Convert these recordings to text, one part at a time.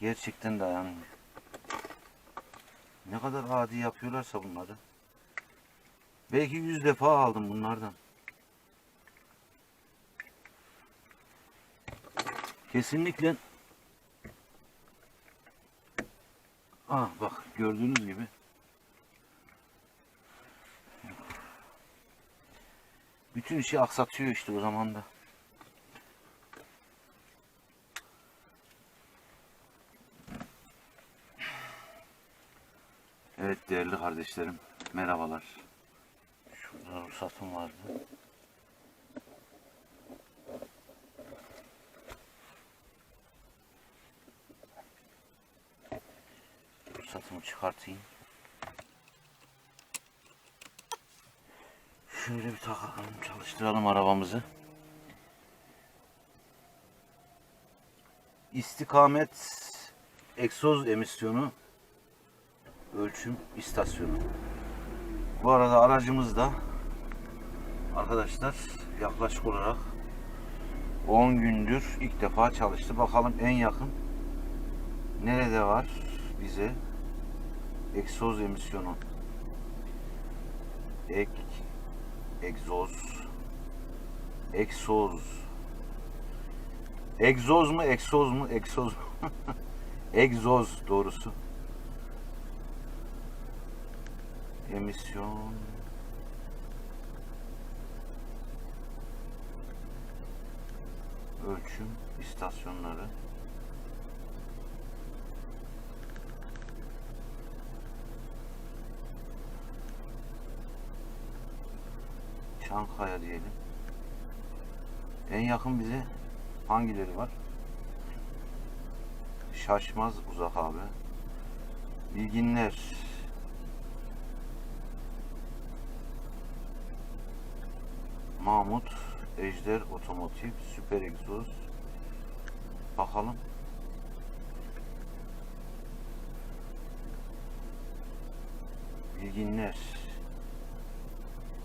Gerçekten dayanmıyor. Ne kadar adi yapıyorlarsa bunları. Belki yüz defa aldım bunlardan. Kesinlikle Ah bak gördüğünüz gibi bütün işi aksatıyor işte o zaman da. Evet değerli kardeşlerim merhabalar. Şurada ruhsatım vardı. Ruhsatımı çıkartayım. Şöyle bir takalım, çalıştıralım arabamızı. İstikamet egzoz emisyonu ölçüm istasyonu. Bu arada aracımız da arkadaşlar yaklaşık olarak 10 gündür ilk defa çalıştı. Bakalım en yakın nerede var bize egzoz emisyonu. Ek egzoz egzoz egzoz mu egzoz mu egzoz egzoz doğrusu emisyon ölçüm istasyonları Çankaya diyelim. En yakın bize hangileri var? Şaşmaz uzak abi. Bilginler Mahmut, Ejder Otomotiv, Süper Egzoz. Bakalım. Bilginler.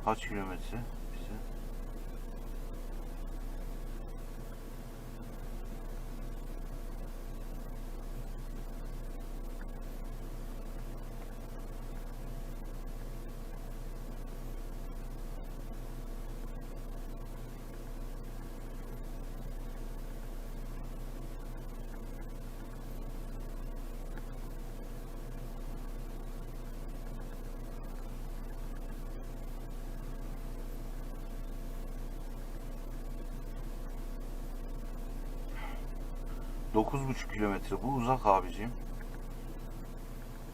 Kaç kilometre bize? Dokuz buçuk kilometre. Bu uzak abicim.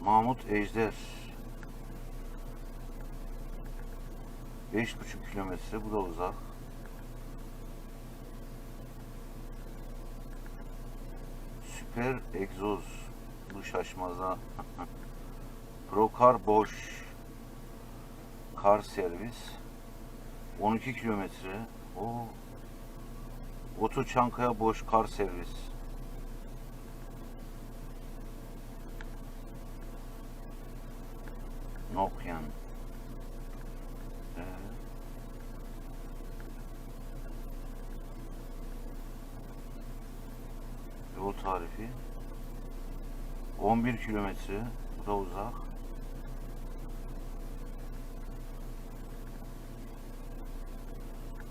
Mahmut Ejder. Beş buçuk kilometre. Bu da uzak. Süper egzoz. Bu şaşmaza. Prokar Boş. Kar servis. 12 kilometre. O. Oto Çankaya Boş Kar servis. Kilometre. Bu da uzak.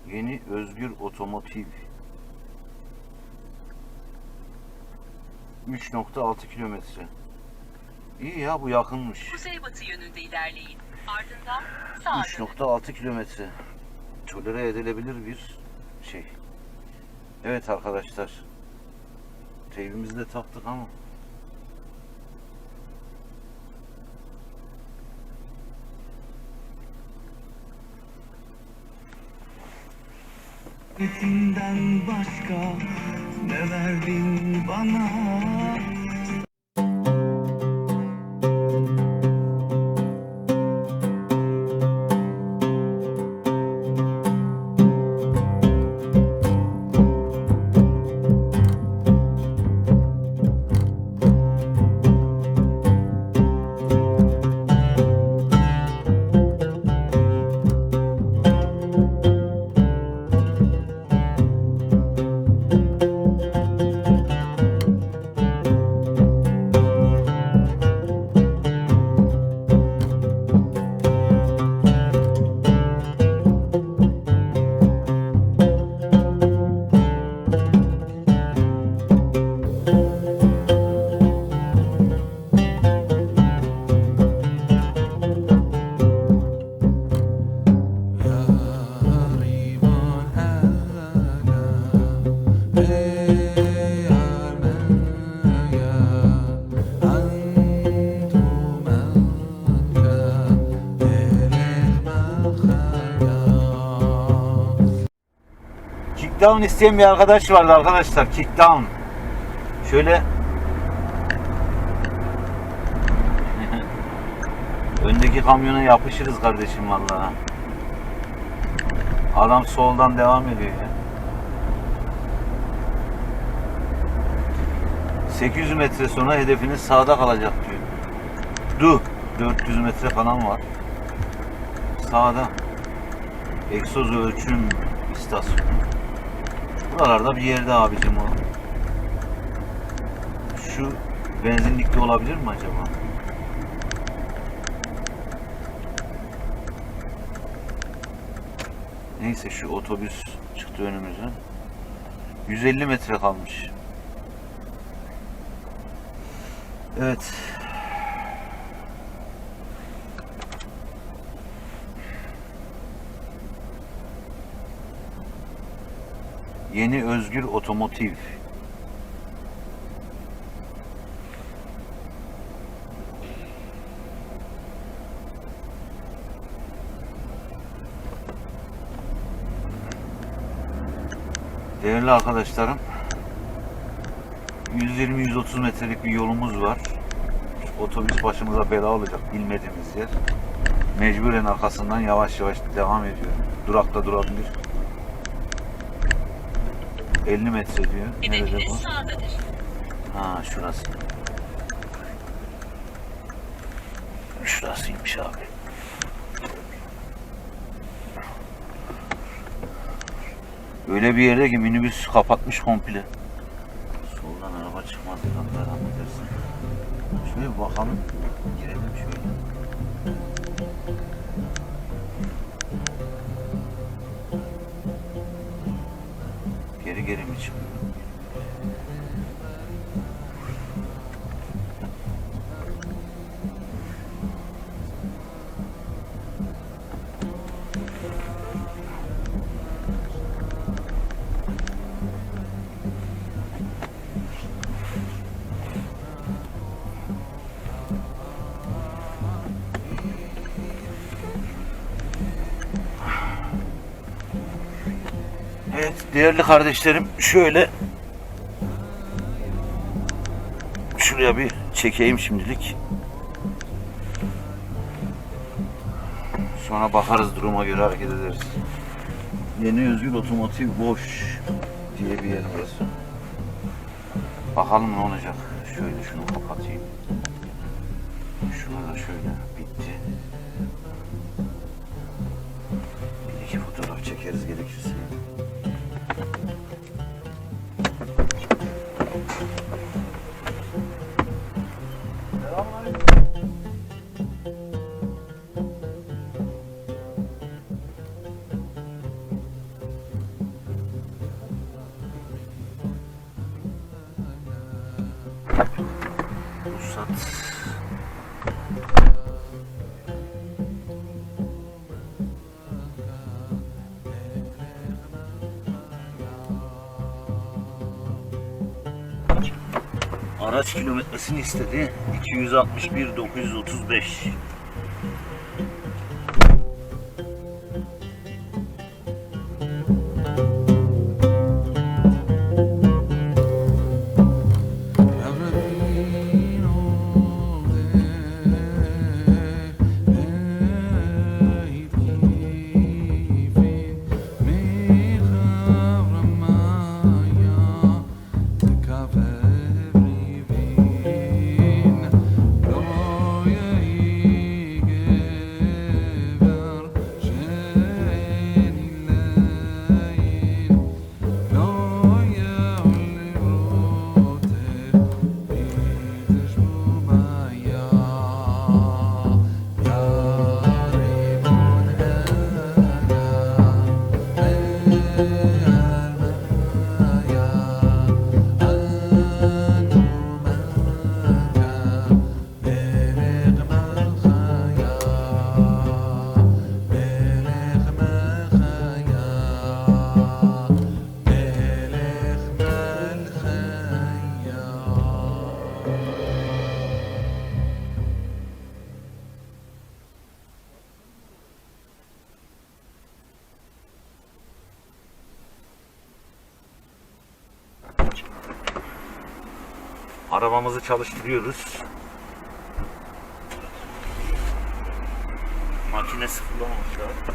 Yeni Özgür Otomotiv 3.6 kilometre. İyi ya bu yakınmış. Kuzeybatı yönünde ilerleyin. Ardından sağa dönün. 3.6 kilometre. Tolere edilebilir bir şey. Evet arkadaşlar. Teybimizi de taktık ama. Etinden başka ne verdin bana? Kickdown isteyen bir arkadaş vardı arkadaşlar. Kickdown. Şöyle Öndeki kamyona yapışırız kardeşim vallahi. Adam soldan devam ediyor ya. 800 metre sonra hedefiniz sağda kalacak diyor. Du 400 metre falan var. Sağda. Egzoz ölçüm istasyonu. Buralarda bir yerde abicim o. Şu benzinlikte olabilir mi acaba? Neyse şu otobüs çıktı önümüze. 150 metre kalmış. Evet. Yeni Özgür Otomotiv. Değerli arkadaşlarım, 120-130 metrelik bir yolumuz var. Otobüs başımıza bela olacak bilmediğimiz yer. Mecburen arkasından yavaş yavaş devam ediyor. Durakta durabilir. 50 metre diyor. Nerede bu? sağdadır. Ha şurası. Şurasıymış abi. Öyle bir yerde ki minibüs kapatmış komple. Soldan araba çıkmaz. Şöyle bir bakalım. Girelim şöyle. Geri mi çıkıyor? Evet değerli kardeşlerim şöyle şuraya bir çekeyim şimdilik. Sonra bakarız duruma göre hareket ederiz. Yeni Özgür Otomotiv Boş diye bir yer burası. Bakalım ne olacak. Şöyle şunu kapatayım. Şuna da şöyle bitti. Bir iki fotoğraf çekeriz gerekirse. Kilometresini istedi. 261 arabamızı çalıştırıyoruz. Makine sıfırlamamış daha.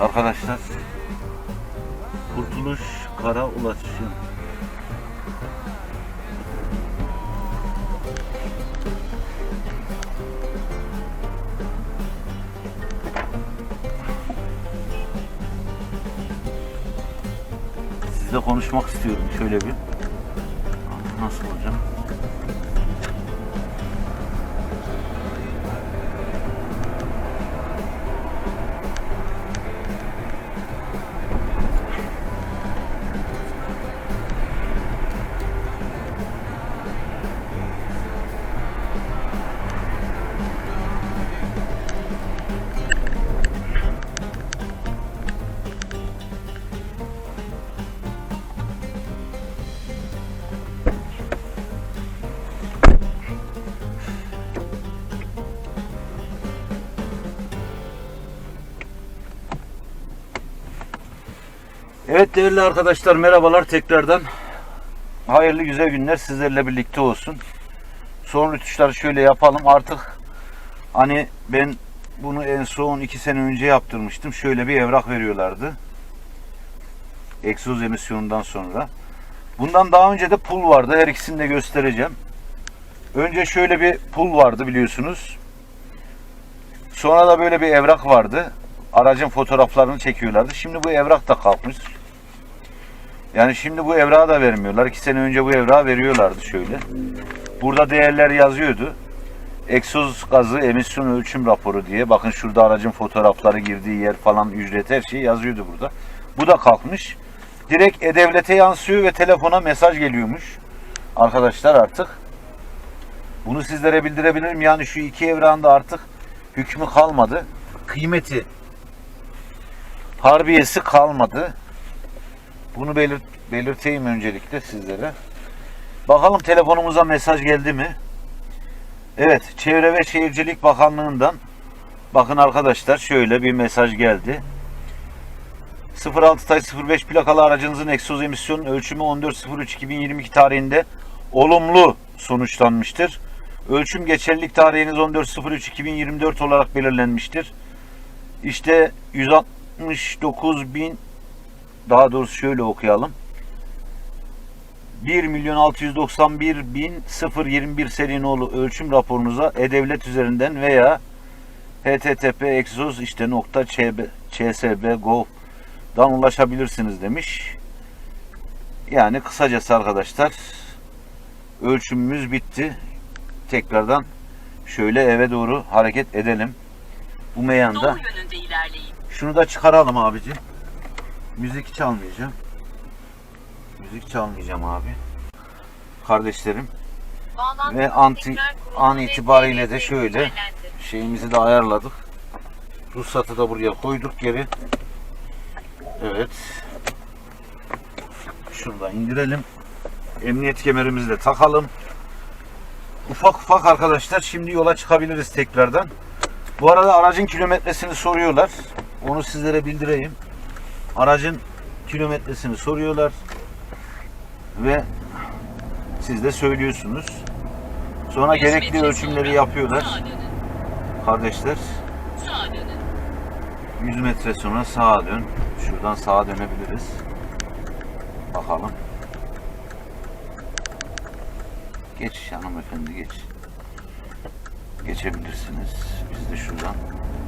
Arkadaşlar. Kurtuluş Kara Ulaşım. Sizle konuşmak istiyorum şöyle bir. Evet değerli arkadaşlar merhabalar tekrardan. Hayırlı güzel günler sizlerle birlikte olsun. Son rütuşları şöyle yapalım artık. Hani ben bunu en son iki sene önce yaptırmıştım. Şöyle bir evrak veriyorlardı. Egzoz emisyonundan sonra. Bundan daha önce de pul vardı. Her ikisini de göstereceğim. Önce şöyle bir pul vardı biliyorsunuz. Sonra da böyle bir evrak vardı. Aracın fotoğraflarını çekiyorlardı. Şimdi bu evrak da kalkmış. Yani şimdi bu evrağı da vermiyorlar. İki sene önce bu evrağı veriyorlardı şöyle. Burada değerler yazıyordu. Egzoz gazı emisyon ölçüm raporu diye. Bakın şurada aracın fotoğrafları girdiği yer falan ücret her şey yazıyordu burada. Bu da kalkmış. Direkt E-Devlet'e yansıyor ve telefona mesaj geliyormuş. Arkadaşlar artık. Bunu sizlere bildirebilirim. Yani şu iki evrağında artık hükmü kalmadı. Kıymeti harbiyesi kalmadı. Bunu belirt belirteyim öncelikle sizlere. Bakalım telefonumuza mesaj geldi mi? Evet, Çevre ve Şehircilik Bakanlığı'ndan bakın arkadaşlar şöyle bir mesaj geldi. 06 tay 05 plakalı aracınızın egzoz emisyon ölçümü 14.03.2022 tarihinde olumlu sonuçlanmıştır. Ölçüm geçerlilik tarihiniz 14.03.2024 olarak belirlenmiştir. İşte 169 bin daha doğrusu şöyle okuyalım. 1 milyon 691 bin 021 seri nolu ölçüm raporunuza E-Devlet üzerinden veya http egzoz işte nokta çb, csb.gov.dan ulaşabilirsiniz demiş. Yani kısacası arkadaşlar ölçümümüz bitti. Tekrardan şöyle eve doğru hareket edelim. Bu meyanda. Şunu da çıkaralım abici. Müzik çalmayacağım. Müzik çalmayacağım abi. Kardeşlerim Bağlantı Ve anti- an itibariyle de şöyle şeyimizi de ayarladık. Ruhsatı da buraya koyduk geri. Evet. Şunu da indirelim. Emniyet kemerimizi de takalım. Ufak ufak arkadaşlar şimdi yola çıkabiliriz tekrardan. Bu arada aracın kilometresini soruyorlar. Onu sizlere bildireyim. Aracın kilometresini soruyorlar. Ve siz de söylüyorsunuz. Sonra 100 gerekli ölçümleri yapıyorlar kardeşler. Sağa dönün. 100 metre sonra sağa dön. Şuradan sağa dönebiliriz. Bakalım. Geç hanımefendi geç. Geçebilirsiniz. Biz de şuradan.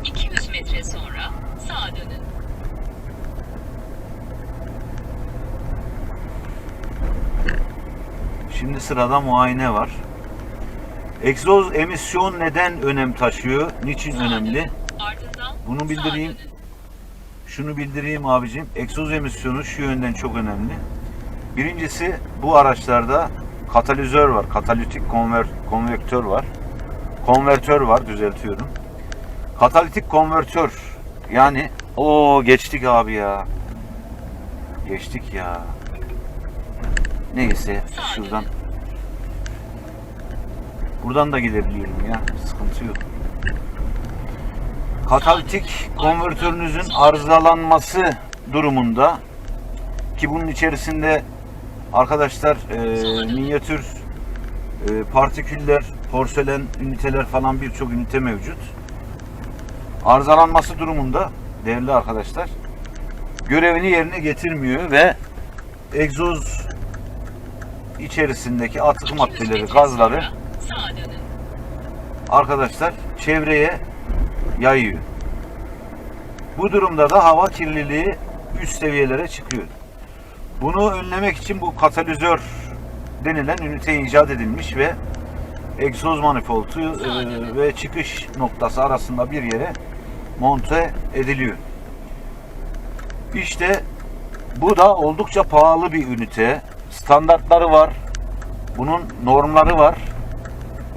200 metre sonra sağa Şimdi sırada muayene var. Egzoz emisyon neden önem taşıyor? Niçin önemli? Bunu bildireyim. Şunu bildireyim abicim. Egzoz emisyonu şu yönden çok önemli. Birincisi bu araçlarda katalizör var. Katalitik konver konvektör var. Konvertör var düzeltiyorum. Katalitik konvertör yani o geçtik abi ya. Geçtik ya. Neyse şuradan. Buradan da gidebiliyorum ya. Sıkıntı yok. Katalitik konvertörünüzün arızalanması durumunda ki bunun içerisinde arkadaşlar e, minyatür e, partiküller, porselen üniteler falan birçok ünite mevcut. Arızalanması durumunda değerli arkadaşlar görevini yerine getirmiyor ve egzoz içerisindeki atık 200 maddeleri, gazları Sağa dönün. arkadaşlar çevreye yayıyor. Bu durumda da hava kirliliği üst seviyelere çıkıyor. Bunu önlemek için bu katalizör denilen ünite icat edilmiş ve egzoz manifoldu e, ve çıkış noktası arasında bir yere monte ediliyor. İşte bu da oldukça pahalı bir ünite. Standartları var. Bunun normları var.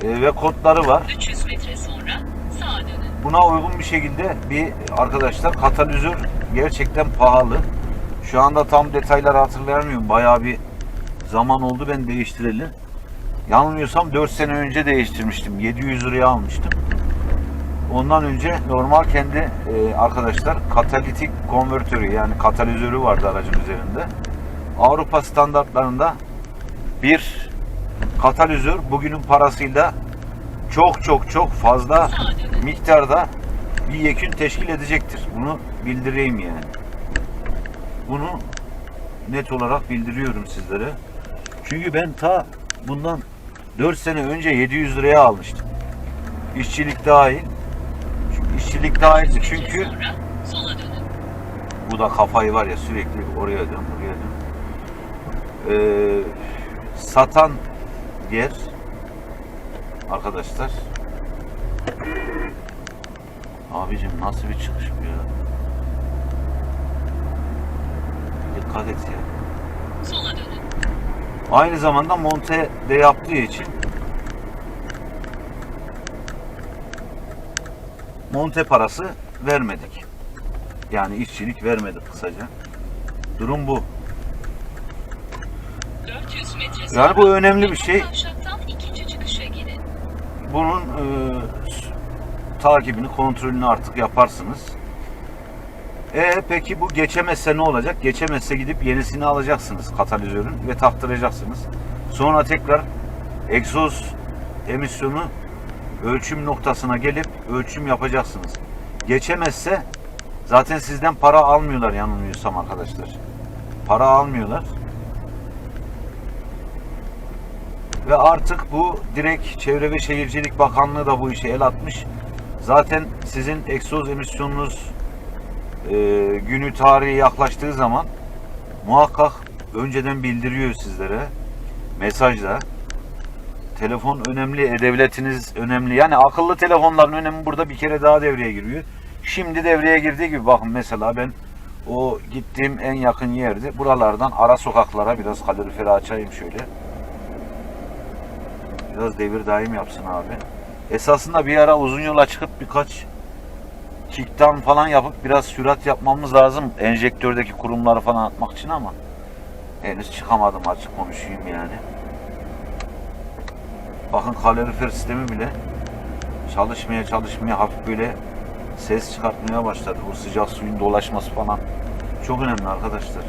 E, ve kodları var. 300 metre sonra sağa dönün. Buna uygun bir şekilde bir arkadaşlar katalizör gerçekten pahalı. Şu anda tam detayları hatırlayamıyorum. Bayağı bir zaman oldu ben değiştireli. Yanılmıyorsam 4 sene önce değiştirmiştim. 700 liraya almıştım. Ondan önce normal kendi e, arkadaşlar katalitik konvertörü yani katalizörü vardı aracın üzerinde. Avrupa standartlarında bir katalizör bugünün parasıyla çok çok çok fazla miktarda bir yekün teşkil edecektir. Bunu bildireyim yani. Bunu net olarak bildiriyorum sizlere. Çünkü ben ta bundan 4 sene önce 700 liraya almıştım. İşçilik dahil. İşçilik dahildi çünkü bu da kafayı var ya sürekli oraya dön buraya dön. Ee, satan yer arkadaşlar. Abicim nasıl bir çıkış bu ya? Dikkat et ya. Aynı zamanda monte de yaptığı için. Monte parası vermedik. Yani işçilik vermedik kısaca. Durum bu 400 metre Yani bu önemli bir şey. Bunun e, takibini, kontrolünü artık yaparsınız. E peki bu geçemezse ne olacak? Geçemezse gidip yenisini alacaksınız katalizörün ve taktıracaksınız. Sonra tekrar egzoz emisyonu ölçüm noktasına gelip ölçüm yapacaksınız. Geçemezse zaten sizden para almıyorlar yanılmıyorsam arkadaşlar. Para almıyorlar. Ve artık bu direkt Çevre ve Şehircilik Bakanlığı da bu işe el atmış. Zaten sizin egzoz emisyonunuz e, günü tarihi yaklaştığı zaman muhakkak önceden bildiriyor sizlere mesajla Telefon önemli, e-devletiniz önemli. Yani akıllı telefonların önemi burada bir kere daha devreye giriyor. Şimdi devreye girdiği gibi bakın mesela ben o gittiğim en yakın yerdi. Buralardan ara sokaklara biraz kaloriferi açayım şöyle. Biraz devir daim yapsın abi. Esasında bir ara uzun yola çıkıp birkaç kickdown falan yapıp biraz sürat yapmamız lazım. Enjektördeki kurumları falan atmak için ama henüz çıkamadım açık konuşayım yani. Bakın kalorifer sistemi bile çalışmaya çalışmaya hafif böyle ses çıkartmaya başladı. O sıcak suyun dolaşması falan çok önemli arkadaşlar.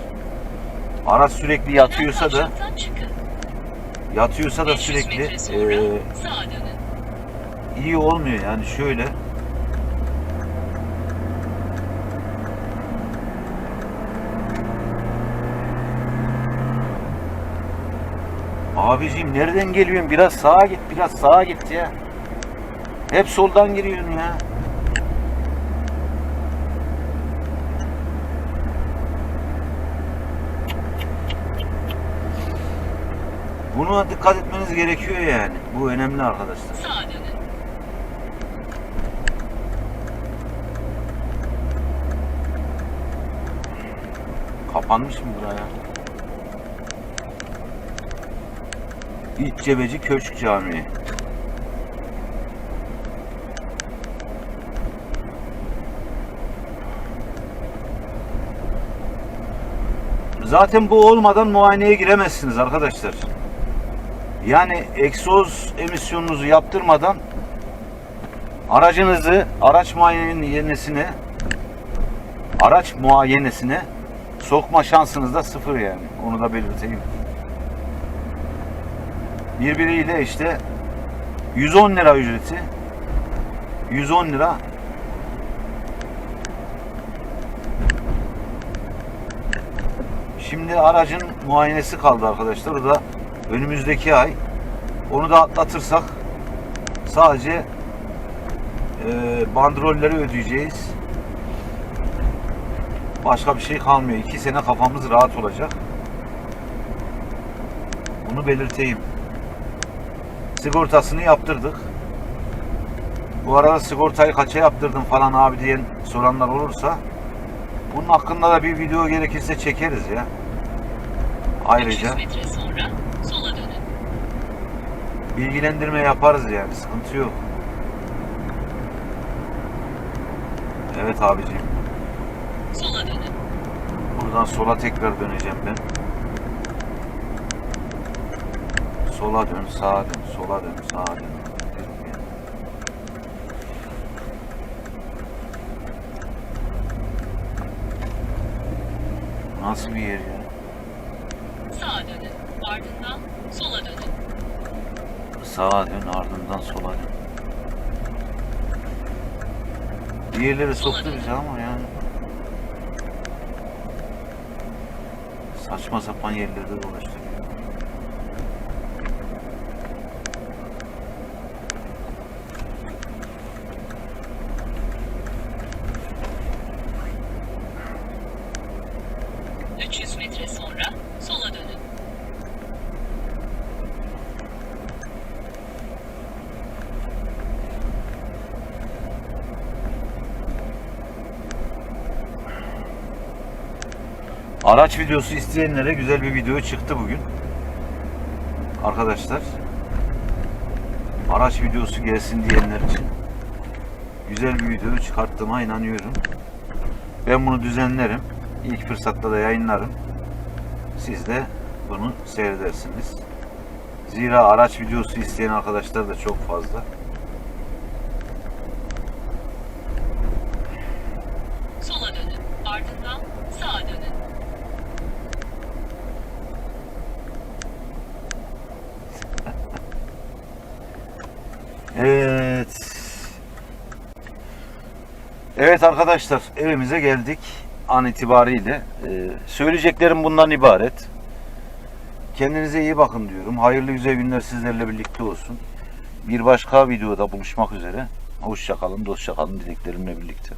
Araç sürekli yatıyorsa da. Yatıyorsa da 500 sürekli sonra dönün. iyi olmuyor yani şöyle Abiciğim nereden geliyorsun? Biraz sağa git, biraz sağa git ya. Hep soldan giriyorsun ya. Buna dikkat etmeniz gerekiyor yani. Bu önemli arkadaşlar. Sağa. Kapanmış mı buraya? İç Cebeci Köşk Camii. Zaten bu olmadan muayeneye giremezsiniz arkadaşlar. Yani egzoz emisyonunuzu yaptırmadan aracınızı araç muayenesine araç muayenesine sokma şansınız da sıfır yani. Onu da belirteyim. Birbiriyle işte 110 lira ücreti 110 lira Şimdi aracın muayenesi kaldı arkadaşlar. O da önümüzdeki ay. Onu da atlatırsak sadece e, bandrolleri ödeyeceğiz. Başka bir şey kalmıyor. İki sene kafamız rahat olacak. Bunu belirteyim. Sigortasını yaptırdık. Bu arada sigortayı kaça yaptırdın falan abi diyen soranlar olursa bunun hakkında da bir video gerekirse çekeriz ya. Ayrıca 300 metre sonra. Bilgilendirme yaparız yani sıkıntı yok. Evet abiciğim. Sola dönün. Buradan sola tekrar döneceğim ben. Sola dön, sağa dön, sola dön, sağa dön. Nasıl bir yer ya? Sağa dönün. Ardından sola dönün. Sağa dön, ardından sola dön. Bir yerlere soktu bizi ama yani. Saçma sapan yerlerde dolaştık. Hı. 300 metre sonra sola dönün. Araç videosu isteyenlere güzel bir video çıktı bugün. Arkadaşlar. Araç videosu gelsin diyenler için güzel bir video çıkarttığıma inanıyorum. Ben bunu düzenlerim. İlk fırsatta da yayınlarım. Siz de bunu seyredersiniz. Zira araç videosu isteyen arkadaşlar da çok fazla. Sola dönün. Ardından sağa dönün. Evet. Evet arkadaşlar evimize geldik an itibariyle. Ee, söyleyeceklerim bundan ibaret. Kendinize iyi bakın diyorum. Hayırlı güzel günler sizlerle birlikte olsun. Bir başka videoda buluşmak üzere. Hoşçakalın, dostça kalın dileklerimle birlikte.